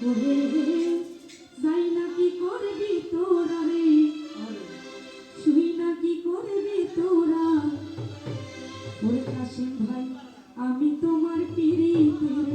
ওরে রে যাই না তোরা রে শুই না কি তোরা ওরে ভাই আমি তোমার পিড়ি তোর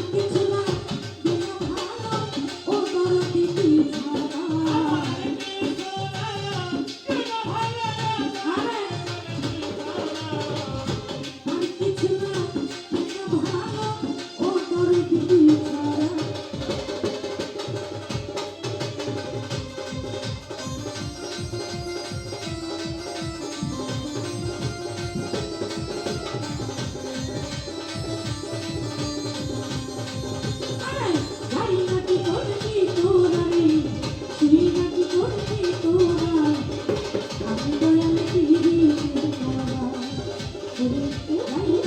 Thank you. Ooh, ooh, ooh.